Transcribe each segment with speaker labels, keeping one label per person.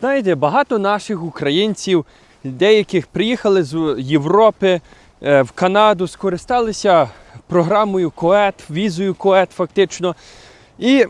Speaker 1: Знаєте, багато наших українців, деяких приїхали з Європи е, в Канаду, скористалися програмою КОЕТ, візою КОЕТ фактично. І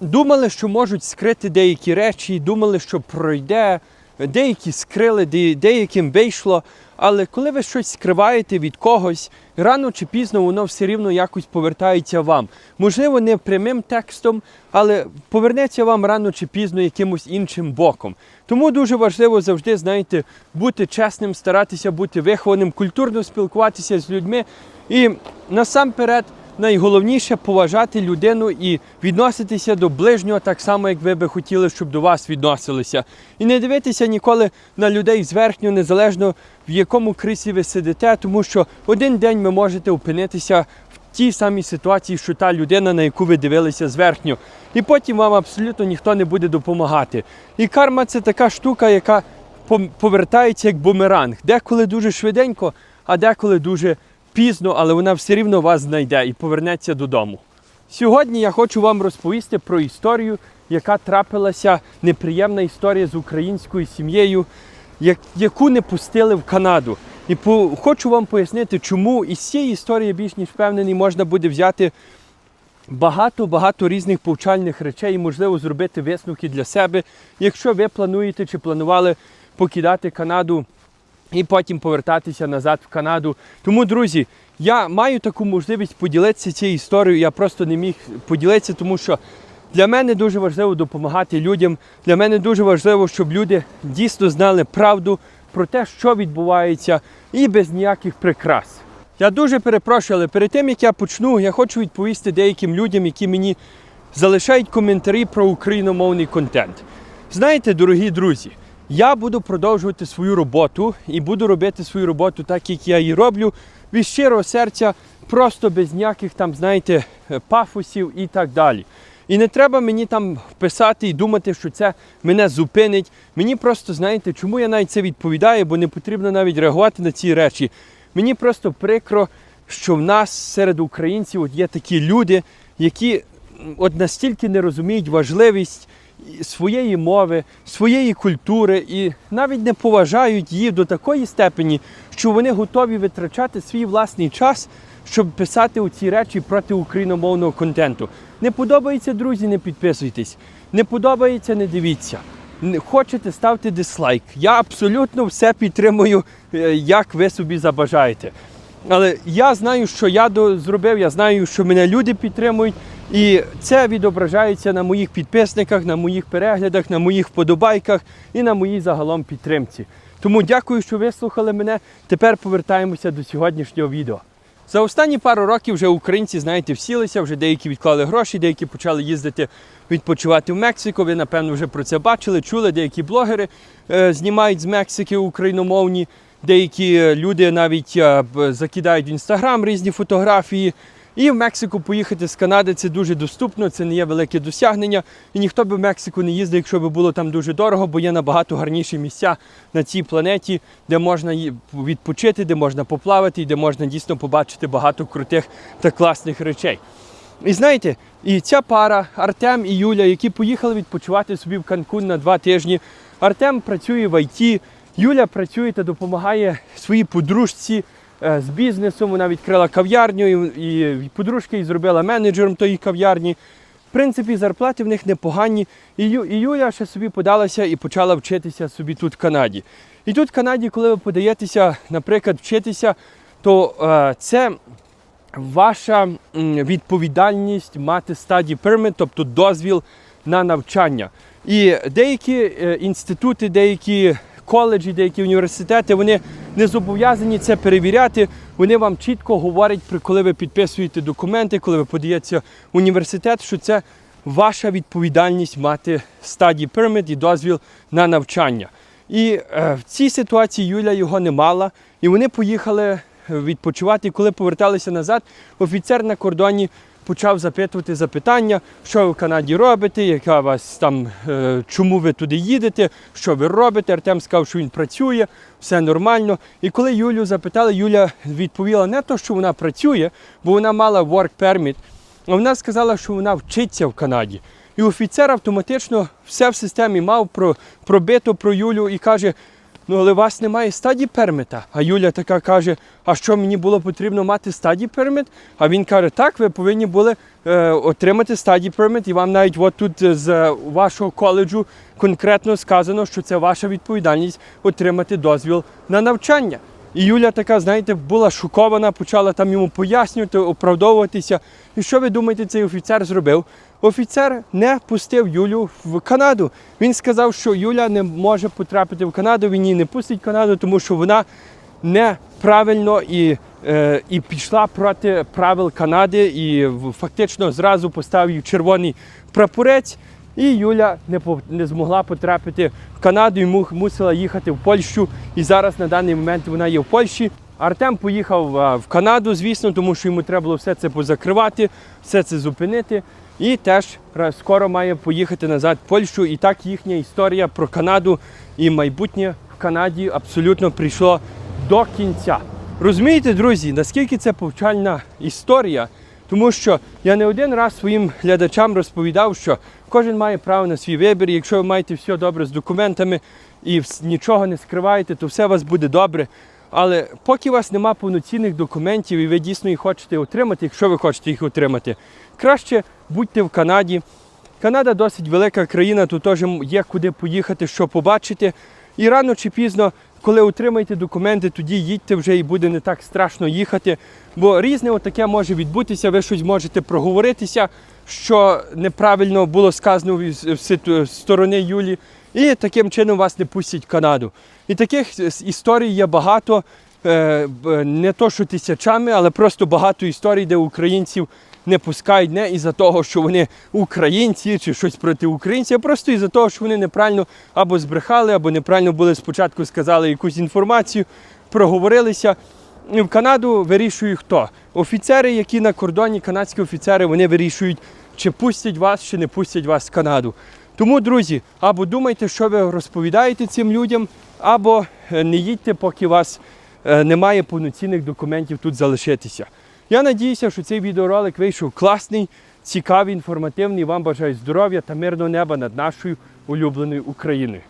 Speaker 1: думали, що можуть скрити деякі речі, думали, що пройде. Деякі скрили, деяким вийшло. Але коли ви щось скриваєте від когось, рано чи пізно воно все рівно якось повертається вам. Можливо, не прямим текстом, але повернеться вам рано чи пізно якимось іншим боком. Тому дуже важливо завжди, знаєте, бути чесним, старатися бути вихованим, культурно спілкуватися з людьми. І насамперед найголовніше поважати людину і відноситися до ближнього так само, як ви би хотіли, щоб до вас відносилися. І не дивитися ніколи на людей зверхньо, незалежно в якому крісі ви сидите, тому що один день ви можете опинитися в тій самій ситуації, що та людина, на яку ви дивилися зверхньо. І потім вам абсолютно ніхто не буде допомагати. І карма це така штука, яка повертається як бумеранг. Деколи дуже швиденько, а деколи дуже пізно, але вона все рівно вас знайде і повернеться додому. Сьогодні я хочу вам розповісти про історію, яка трапилася неприємна історія з українською сім'єю, яку не пустили в Канаду. І по, хочу вам пояснити, чому із цієї історії більш ніж впевнений, можна буде взяти багато-багато різних повчальних речей і, можливо, зробити висновки для себе, якщо ви плануєте чи планували покидати Канаду і потім повертатися назад в Канаду. Тому, друзі, я маю таку можливість поділитися цією історією. Я просто не міг поділитися, тому що для мене дуже важливо допомагати людям. Для мене дуже важливо, щоб люди дійсно знали правду про те, що відбувається, і без ніяких прикрас. Я дуже перепрошую, але перед тим як я почну, я хочу відповісти деяким людям, які мені залишають коментарі про україномовний контент. Знаєте, дорогі друзі, я буду продовжувати свою роботу і буду робити свою роботу так, як я її роблю, від щирого серця, просто без ніяких там, знаєте, пафосів і так далі. І не треба мені там писати і думати, що це мене зупинить. Мені просто, знаєте, чому я навіть це відповідаю, бо не потрібно навіть реагувати на ці речі. Мені просто прикро, що в нас серед українців от є такі люди, які от настільки не розуміють важливість своєї мови, своєї культури і навіть не поважають її до такої степені, що вони готові витрачати свій власний час, щоб писати оці речі проти україномовного контенту. Не подобається, друзі, не підписуйтесь. Не подобається, не дивіться. Хочете, ставте дизлайк. Я абсолютно все підтримую, е, як ви собі забажаєте. Але я знаю, що я зробив, я знаю, що мене люди підтримують, і це відображається на моїх підписниках, на моїх переглядах, на моїх вподобайках і на моїй загалом підтримці. Тому дякую, що вислухали мене. Тепер повертаємося до сьогоднішнього відео. За останні пару років вже українці, знаєте, всілися, вже деякі відклали гроші, деякі почали їздити відпочивати в Мексику. Ви, напевно, вже про це бачили, чули. Деякі блогери е, знімають з Мексики україномовні. Деякі е, люди навіть е, закидають в інстаграм різні фотографії. І в Мексику поїхати з Канади це дуже доступно, це не є велике досягнення. І ніхто би в Мексику не їздив, якщо б було там дуже дорого, бо є набагато гарніші місця на цій планеті, де можна відпочити, де можна поплавати і де можна дійсно побачити багато крутих та класних речей. І знаєте, і ця пара Артем і Юля, які поїхали відпочивати собі в Канкун на два тижні. Артем працює в ІТ, Юля працює та допомагає своїй подружці з бізнесом. Вона відкрила кав'ярню і, і подружка її зробила менеджером тої кав'ярні. В принципі, зарплати в них непогані. І, і Юля ще собі подалася і почала вчитися собі тут в Канаді. І тут в Канаді, коли ви подаєтеся, наприклад, вчитися, то е, це ваша відповідальність мати стадії пермит, тобто дозвіл на навчання. І деякі е, інститути, деякі коледжі, деякі університети, вони не зобов'язані це перевіряти. Вони вам чітко говорять, при коли ви підписуєте документи, коли ви подаєтеся в університет, що це ваша відповідальність мати стадії пермит і дозвіл на навчання. І е, в цій ситуації Юля його не мала, і вони поїхали відпочивати. І коли поверталися назад, офіцер на кордоні почав запитувати запитання, що ви в Канаді робите, яка вас там, е, чому ви туди їдете, що ви робите. Артем сказав, що він працює, все нормально. І коли Юлю запитали, Юля відповіла не то, що вона працює, бо вона мала work permit, а вона сказала, що вона вчиться в Канаді. І офіцер автоматично все в системі мав про, пробито про Юлю і каже: ну але у вас немає стадії пермита. А Юля така каже: А що мені було потрібно мати стадії пермит? А він каже, так, ви повинні були е, отримати стаді пермит, і вам навіть от тут е, з вашого коледжу конкретно сказано, що це ваша відповідальність отримати дозвіл на навчання. І Юля така, знаєте, була шокована, почала там йому пояснювати, оправдовуватися. І що ви думаєте, цей офіцер зробив? Офіцер не пустив Юлю в Канаду. Він сказав, що Юля не може потрапити в Канаду, він її не пустить в Канаду, тому що вона неправильно і, е, і пішла проти правил Канади і фактично зразу поставив червоний прапорець. І Юля не, не змогла потрапити в Канаду і мусила їхати в Польщу. І зараз на даний момент вона є в Польщі. Артем поїхав в Канаду, звісно, тому що йому треба було все це позакривати, все це зупинити. І теж скоро має поїхати назад в Польщу. І так їхня історія про Канаду і майбутнє в Канаді абсолютно прийшло до кінця. Розумієте, друзі, наскільки це повчальна історія? Тому що я не один раз своїм глядачам розповідав, що кожен має право на свій вибір. і Якщо ви маєте все добре з документами і нічого не скриваєте, то все у вас буде добре. Але поки у вас немає повноцінних документів і ви дійсно їх хочете отримати, якщо ви хочете їх отримати, краще будьте в Канаді. Канада досить велика країна, тут теж є куди поїхати, що побачити. І рано чи пізно, коли отримаєте документи, тоді їдьте вже і буде не так страшно їхати. Бо різне отаке може відбутися, ви щось можете проговоритися, що неправильно було сказано з сторони Юлі, і таким чином вас не пустять в Канаду. І таких історій є багато, не то що тисячами, але просто багато історій, де українців не пускають не із-за того, що вони українці чи щось проти українців, а просто із-за того, що вони неправильно або збрехали, або неправильно були спочатку сказали якусь інформацію, проговорилися. В Канаду вирішує хто? Офіцери, які на кордоні, канадські офіцери, вони вирішують, чи пустять вас, чи не пустять вас в Канаду. Тому, друзі, або думайте, що ви розповідаєте цим людям, або е, не їдьте, поки вас е, немає повноцінних документів тут залишитися. Я надіюся, що цей відеоролик вийшов класний, цікавий, інформативний. Вам бажаю здоров'я та мирного неба над нашою улюбленою Україною.